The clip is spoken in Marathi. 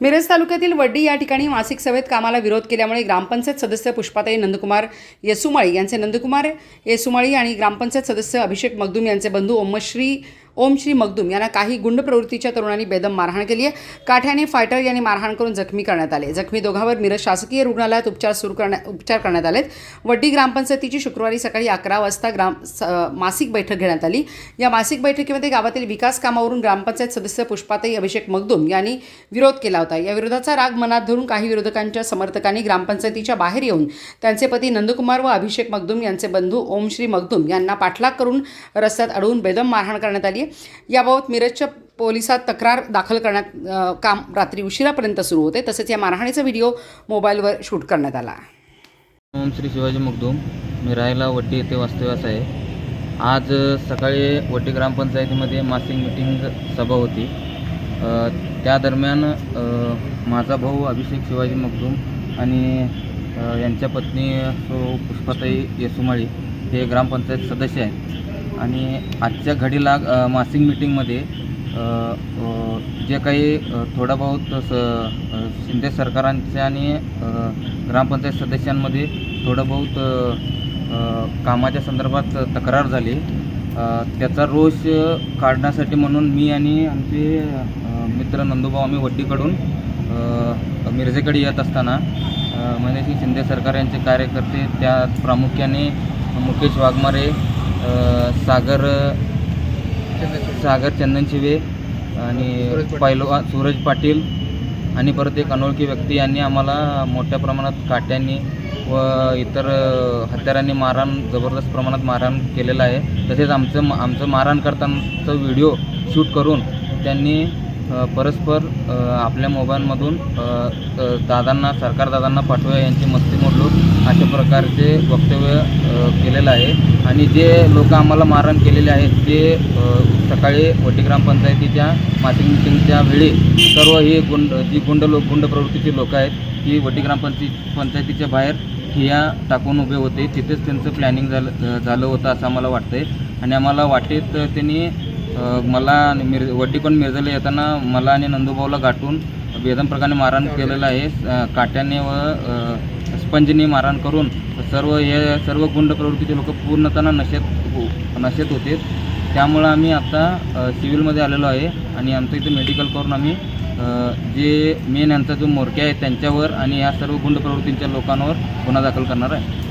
मिरज तालुक्यातील वड्डी या ठिकाणी मासिक सभेत कामाला विरोध केल्यामुळे ग्रामपंचायत सदस्य पुष्पाताई नंदकुमार येसुमाळी यांचे नंदकुमार येसुमाळी आणि ग्रामपंचायत सदस्य अभिषेक मगदूम यांचे बंधू ओमश्री ओम श्री मगदूम यांना काही गुंड प्रवृत्तीच्या तरुणांनी बेदम मारहाण केली आहे. काठ्याने फायटर यांनी मारहाण करून जखमी करण्यात आले. जखमी दोघांवर मिरज शासकीय रुग्णालयात उपचार सुरू करण्यात उपचार करण्यात आलेत. वड्डी ग्रामपंचायतीची शुक्रवारी सकाळी अकरा वाजता ग्राम स- मासिक बैठक घेण्यात आली. या मासिक बैठकीमध्ये गावातील विकास कामावरून ग्रामपंचायत सदस्य पुष्पाताई अभिषेक मगदूम यांनी विरोध केला होता. या विरोधाचा राग मनात धरून काही विरोधकांच्या समर्थकांनी ग्रामपंचायतीच्या बाहेर येऊन त्यांचे पती नंदकुमार व अभिषेक मगदूम यांचे बंधू ओमश्री मगदूम यांना पाठलाग करून रस्त्यात अडवून बेदम मारहाण करण्यात आली आहे. याबाबत मिरजच्या पोलिसात तक्रार दाखल करण्यात काम रात्री उशिरापर्यंत सुरू होते. तसेच या मारहाणीचा व्हिडिओ मोबाईलवर शूट करण्यात आला. ओम श्री शिवाजी मगदूम मी राहायला वड्डी येथे वास्तव्यास आहे. आज सकाळी वड्डी ग्रामपंचायतीमध्ये मासिक मिटिंग सभा होती. त्या दरम्यान माझा भाऊ अभिषेक शिवाजी मगदूम आणि यांच्या पत्नी सो पुष्पाताई येसुमाळी हे ग्रामपंचायत सदस्य आहेत. आणि आजच्या घडीला मासिक मिटिंगमध्ये जे काही थोडा बहुत स शिंदे सरकारांच्या आणि ग्रामपंचायत सदस्यांमध्ये थोडं बहुत कामाच्या संदर्भात तक्रार झाली. त्याचा रोष काढण्यासाठी म्हणून मी आणि आमचे मित्र नंदूभाऊ आम्ही वड्डीकडून मिरजेकडे येत असताना अ, शिंदे सरकार यांचे कार्यकर्ते त्यात प्रामुख्याने मुकेश वाघमारे सागर सागर चंदनशिवे आणि पैलवान सूरज पाटील आणि परत एक अनोळखी व्यक्ती यांनी आम्हाला मोठ्या प्रमाणात काट्यांनी व इतर हत्यारांनी मारहाण जबरदस्त प्रमाणात मारहाण केलेलं आहे. तसेच आमचं म- आमचं मारहाण करतानाचं व्हिडिओ शूट करून त्यांनी परस्पर आपल्या मोबाईलमधून दादांना सरकार दादांना पाठवूया यांची मस्ती मोडलो. अशा प्रकारचे वक्तव्य केलेलं आहे. आणि जे लोक आम्हाला मारहाण केलेले आहेत ते सकाळी वटी ग्रामपंचायतीच्या मासिक मिटिंगच्या वेळी सर्व ही गुंड जी गुंड लोक गुंड प्रवृत्तीचे लोक आहेत ती वटी ग्रामपंचायत पंचायतीच्या बाहेर ठिया टाकून उभे होते. तिथेच त्यांचं प्लॅनिंग झालं झालं होतं असं आम्हाला वाटतंय. आणि आम्हाला वाटेत त्यांनी मला मिर वड्डीकोण मिरजेला येताना मला आणि नंदूभाऊला गाठून बेदम प्रकारे मारहाण केलेलं आहे. काट्याने व स्पंजने मारहाण करून सर्व हे सर्व गुंड प्रवृत्तीचे लोक पूर्णतः नशेत हो- नशेत होते. त्यामुळं आम्ही आता सिव्हिलमध्ये आलेलो आहे आणि आमचं इथे मेडिकल करून आम्ही जे मेन यांचा जो मोरक्या आहे त्यांच्यावर आणि या सर्व गुंड प्रवृत्तींच्या लोकांवर गुन्हा दाखल करणार आहे.